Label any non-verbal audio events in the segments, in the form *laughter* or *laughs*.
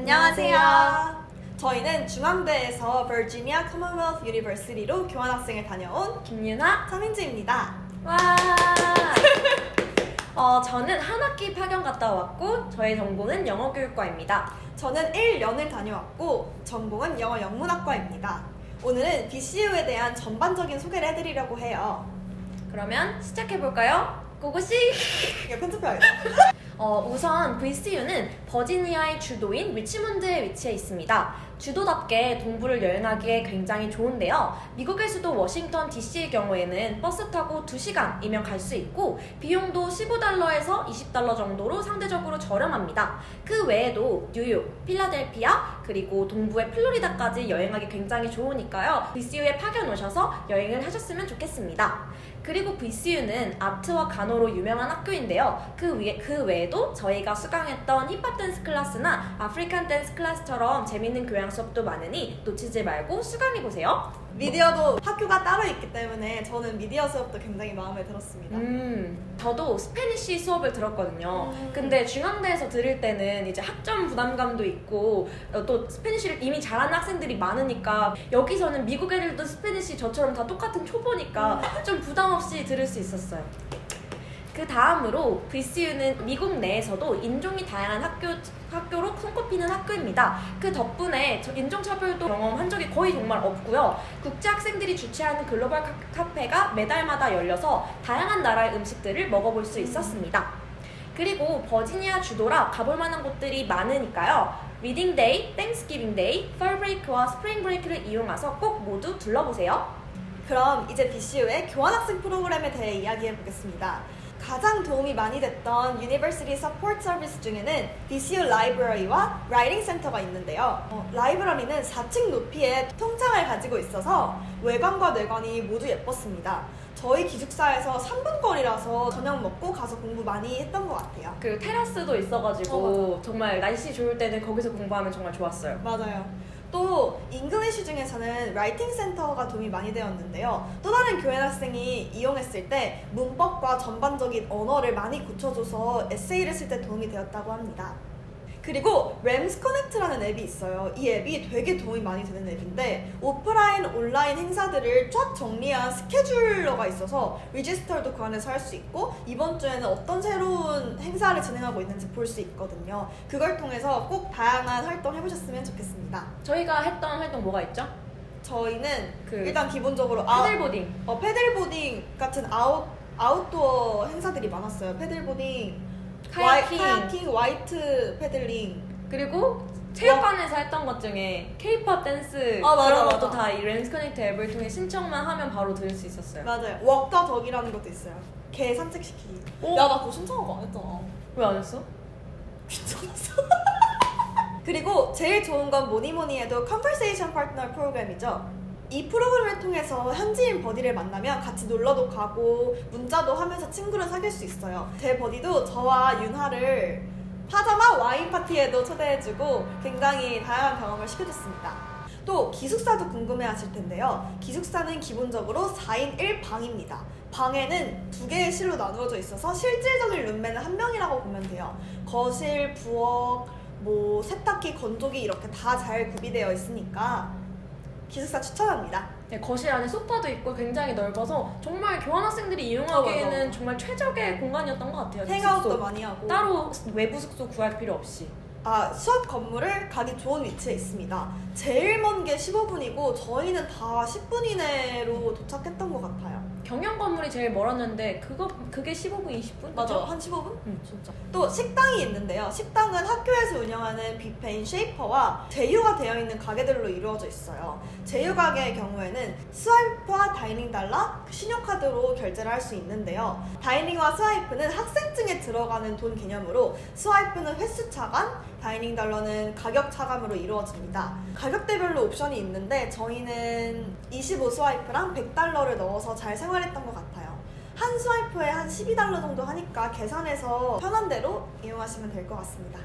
안녕하세요. 저희는 중앙대에서 버지니아 커먼웰스 유니버시티로 교환학생을 다녀온 김윤아. 서민지입니다. 와. *laughs* 어, 저는 한 학기 파견 갔다 왔고 저의 전공은 영어교육과입니다. 저는 1년을 다녀왔고 전공은 영어 영문학과입니다. 오늘은 BCU에 대한 전반적인 소개를 해드리려고 해요. 그러면 시작해 볼까요? 고고씨. 이거 편집해야겠다. *laughs* 어, 우선 VCU는 버지니아의 주도인 리치몬드에 위치해 있습니다. 주도답게 동부를 여행하기에 굉장히 좋은데요. 미국의 수도 워싱턴 DC의 경우에는 버스 타고 2시간이면 갈 수 있고 비용도 15달러에서 20달러 정도로 상대적으로 저렴합니다. 그 외에도 뉴욕, 필라델피아, 그리고 동부의 플로리다까지 여행하기 굉장히 좋으니까요. VCU에 파견 오셔서 여행을 하셨으면 좋겠습니다. 그리고 VCU는 아트와 간호로 유명한 학교인데요. 그, 위에, 그 외에도 저희가 수강했던 힙합 댄스 클래스나 아프리칸 댄스 클래스처럼 재밌는 교양 수업도 많으니 놓치지 말고 수강해보세요. 미디어도 학교가 따로 있기 때문에 저는 미디어 수업도 굉장히 마음에 들었습니다. 음, 저도 스페니쉬 수업을 들었거든요. 음. 근데 중앙대에서 들을 때는 이제 학점 부담감도 있고 어, 또 스페니쉬를 이미 잘하는 학생들이 많으니까 여기서는 미국 애들도 스페니쉬 저처럼 다 똑같은 초보니까 좀 부담 없이 들을 수 있었어요. 그 다음으로 VCU는 미국 내에서도 인종이 다양한 학교, 학교로 손꼽히는 학교입니다. 그 덕분에 저 인종차별도 경험한 적이 거의 정말 없고요. 국제 학생들이 주최하는 글로벌 카- 카페가 매달마다 열려서 다양한 나라의 음식들을 먹어볼 수 있었습니다. 그리고 버지니아 주도라 가볼 만한 곳들이 많으니까요. 리딩 데이, 땡스기빙 데이, 펄 브레이크와 스프링 브레이크를 이용해서 꼭 모두 둘러보세요. 그럼 이제 BCU의 교환학생 프로그램에 대해 이야기해 보겠습니다. 가장 도움이 많이 됐던 University Support Service 중에는 BCU 라이브러리와 라이팅 센터가 있는데요. 어, 라이브러리는 4층 높이의 통창을 가지고 있어서 외관과 내관이 모두 예뻤습니다. 저희 기숙사에서 3분 거리라서 저녁 먹고 가서 공부 많이 했던 것 같아요. 그리고 테라스도 있어가지고 정말 날씨 좋을 때는 거기서 공부하면 정말 좋았어요. 맞아요. 또 잉글리시 중에서는 라이팅 센터가 도움이 많이 되었는데요. 또 다른 교환 학생이 이용했을 때 문법과 전반적인 언어를 많이 고쳐줘서 에세이를 쓸 때 도움이 되었다고 합니다. 그리고 램스 커넥트라는 앱이 있어요. 이 앱이 되게 도움이 많이 되는 앱인데 오프라인, 온라인 행사들을 쫙 정리한 스케줄러가 있어서 리지스터도 그 안에서 할 수 있고 이번 주에는 어떤 새로운 행사를 진행하고 있는지 볼 수 있거든요. 그걸 통해서 꼭 다양한 활동 해보셨으면 좋겠습니다. 저희가 했던 활동 뭐가 있죠? 저희는 그 일단 기본적으로 아, 패들보딩. 어, 패들보딩 같은 아웃 아웃도어 행사들이 많았어요. 패들보딩, 카야킹. 와이, 카야킹, 화이트 패들링. 그리고 체육관에서 했던 것 중에 K-pop 댄스 아, 맞아, 그런 맞아. 것도 다이 렌스 커넥트 앱을 통해 신청만 하면 바로 들을 수 있었어요. 맞아요. 웍더 덕이라는 것도 있어요. 개 산책시키기. 오. 야, 나 그거 신청하고 안 했잖아. 왜 안 했어? 귀찮았어. *laughs* 그리고 제일 좋은 건 뭐니 뭐니 해도 컨버세이션 파트너 프로그램이죠. 이 프로그램을 통해서 현지인 버디를 만나면 같이 놀러도 가고 문자도 하면서 친구를 사귈 수 있어요. 제 버디도 저와 윤하를 파자마 와인 파티에도 초대해주고 굉장히 다양한 경험을 시켜줬습니다. 또 기숙사도 궁금해 하실 텐데요. 기숙사는 기본적으로 4인 1방입니다. 방에는 두 개의 실로 나누어져 있어서 실질적인 룸메는 한 명이라고 보면 돼요. 거실, 부엌, 뭐 세탁기, 건조기 이렇게 다 잘 구비되어 있으니까 기숙사 추천합니다. 네, 거실 안에 소파도 있고 굉장히 넓어서 정말 교환학생들이 어, 이용하기에는 맞아. 정말 최적의 공간이었던 것 같아요. 행아웃도 숙소. 많이 하고 따로 외부 숙소 구할 필요 없이. 아, 수업 건물을 가기 좋은 위치에 있습니다. 제일 먼 게 15분이고 저희는 다 10분 이내로 도착했던 것 같아요. 건물이 제일 멀었는데 그거 그게 15분 20분? 그죠? 한 15분? 응, 진짜. 또 식당이 있는데요. 식당은 학교에서 운영하는 뷔페인 쉐이퍼와 제휴가 되어 있는 가게들로 이루어져 있어요. 제휴 가게의 경우에는 스와이프와 다이닝 달러, 신용카드로 결제를 할 수 있는데요. 다이닝과 스와이프는 학생증에 들어가는 돈 개념으로 스와이프는 횟수 차감, 다이닝 달러는 가격 차감으로 이루어집니다. 가격대별로 옵션이 있는데 저희는 25 스와이프랑 100달러를 넣어서 잘 생활했던 것. 한 스와이프에 한 12달러 정도 하니까 계산해서 편한 대로 이용하시면 될 것 같습니다.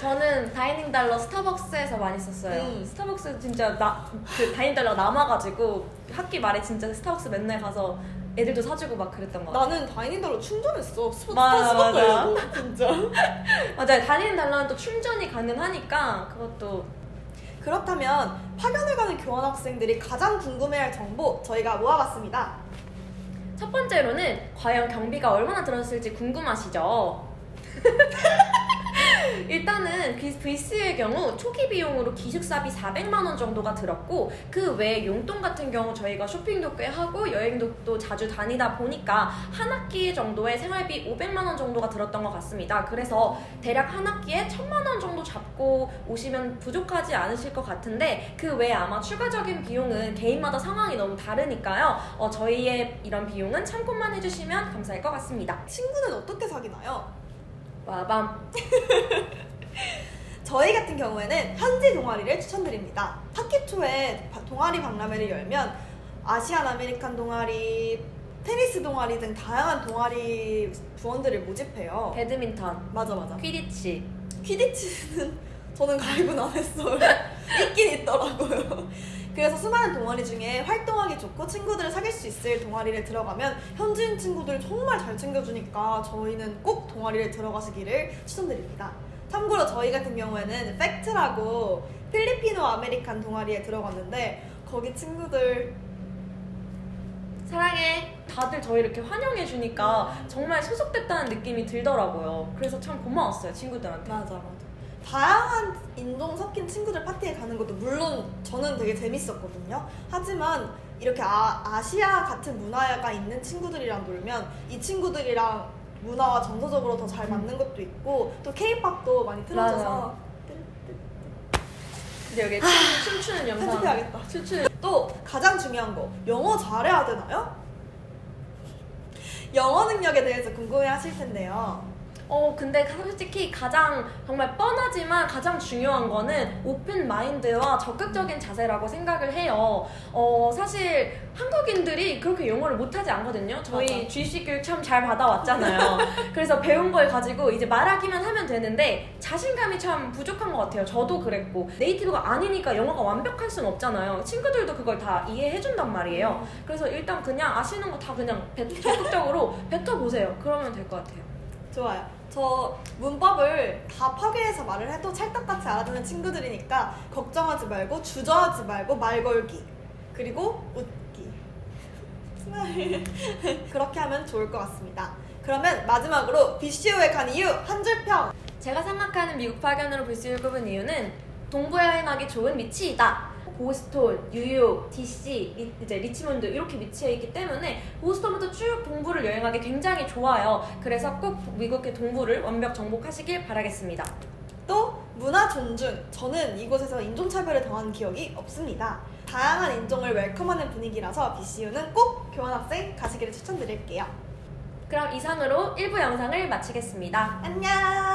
저는 다이닝 달러 스타벅스에서 많이 썼어요. 음. 스타벅스 진짜 나, 그 다이닝 달러 남아가지고 학기 말에 진짜 스타벅스 맨날 가서 애들도 사주고 막 그랬던 거 같아요. 나는 다이닝 달러 충전했어. 수, 맞아, 맞아. 진짜. *laughs* 맞아요. 다니는 달러는 또 충전이 가능하니까 그것도 그렇다면 파견을 가는 교환 학생들이 가장 궁금해할 정보 저희가 모아봤습니다. 첫 번째로는 과연 경비가 얼마나 들었을지 궁금하시죠? *laughs* 일단은 그 VC의 경우 초기 비용으로 기숙사비 400만 원 정도가 들었고 그 외에 용돈 같은 경우 저희가 쇼핑도 꽤 하고 여행도 또 자주 다니다 보니까 한 학기 정도의 생활비 500만 원 정도가 들었던 것 같습니다. 그래서 대략 한 학기에 1000만 원 정도 잡고 오시면 부족하지 않으실 것 같은데 그 외에 아마 추가적인 비용은 개인마다 상황이 너무 다르니까요. 어, 저희의 이런 비용은 참고만 해주시면 감사할 것 같습니다. 친구는 어떻게 사귀나요? 와밤. *laughs* 저희 같은 경우에는 현지 동아리를 추천드립니다. 학기 초에 바- 동아리 박람회를 열면 아시안 아메리칸 동아리, 테니스 동아리 등 다양한 동아리 부원들을 모집해요. 배드민턴, 맞아 맞아. 퀴디치. 퀴디치는 저는 가입은 안 했어요. *laughs* 있긴 있더라고요. 그래서 수많은 동아리 중에 활동하기 좋고 친구들을 사귈 수 있을 동아리를 들어가면 현지인 친구들 정말 잘 챙겨주니까 저희는 꼭 동아리를 들어가시기를 추천드립니다. 참고로 저희 같은 경우에는 팩트라고 필리피노 아메리칸 동아리에 들어갔는데 거기 친구들 사랑해. 다들 저희 이렇게 환영해 주니까 정말 소속됐다는 느낌이 들더라고요. 그래서 참 고마웠어요 친구들한테. 맞아 맞아. 다양한 인종 섞인 친구들 파티에 가는 것도 물론 저는 되게 재밌었거든요. 하지만 이렇게 아, 아시아 같은 문화가 있는 친구들이랑 놀면 이 친구들이랑 문화와 정서적으로 더 잘 맞는 것도 있고 또 케이팝도 많이 틀어져서 근데 여기 춤, 춤추는 영상. 편집해야겠다. 춤추는. 또 가장 중요한 거 영어 잘해야 되나요? 영어 능력에 대해서 궁금해 하실 텐데요. 어 근데 솔직히 가장 정말 뻔하지만 가장 중요한 거는 오픈 마인드와 적극적인 자세라고 생각을 해요. 어 사실 한국인들이 그렇게 영어를 못하지 않거든요. 저희. GC 교육 참 잘 받아왔잖아요. *laughs* 그래서 배운 걸 가지고 이제 말하기만 하면 되는데 자신감이 참 부족한 것 같아요. 저도 그랬고 네이티브가 아니니까 영어가 완벽할 순 없잖아요. 친구들도 그걸 다 이해해준단 말이에요. 그래서 일단 그냥 아시는 거 다 그냥 배- 적극적으로 *laughs* 뱉어보세요. 그러면 될 것 같아요. 좋아요. 저 문법을 다 파괴해서 말을 해도 찰떡같이 알아듣는 친구들이니까 걱정하지 말고 주저하지 말고 말 걸기 그리고 웃기 *laughs* 그렇게 하면 좋을 것 같습니다. 그러면 마지막으로 BCU에 간 이유 한 줄 평. 제가 생각하는 미국 파견으로 VC를 꼽은 이유는 동부여행하기 좋은 위치이다. 보스턴, 뉴욕, DC, 리, 이제 리치몬드 이렇게 위치해 있기 때문에 보스턴부터 쭉 동부를 여행하기 굉장히 좋아요. 그래서 꼭 미국의 동부를 완벽 정복하시길 바라겠습니다. 또 문화 존중. 저는 이곳에서 인종차별을 당한 기억이 없습니다. 다양한 인종을 웰컴하는 분위기라서 BCU는 꼭 교환학생 가시기를 추천드릴게요. 그럼 이상으로 1부 영상을 마치겠습니다. 안녕.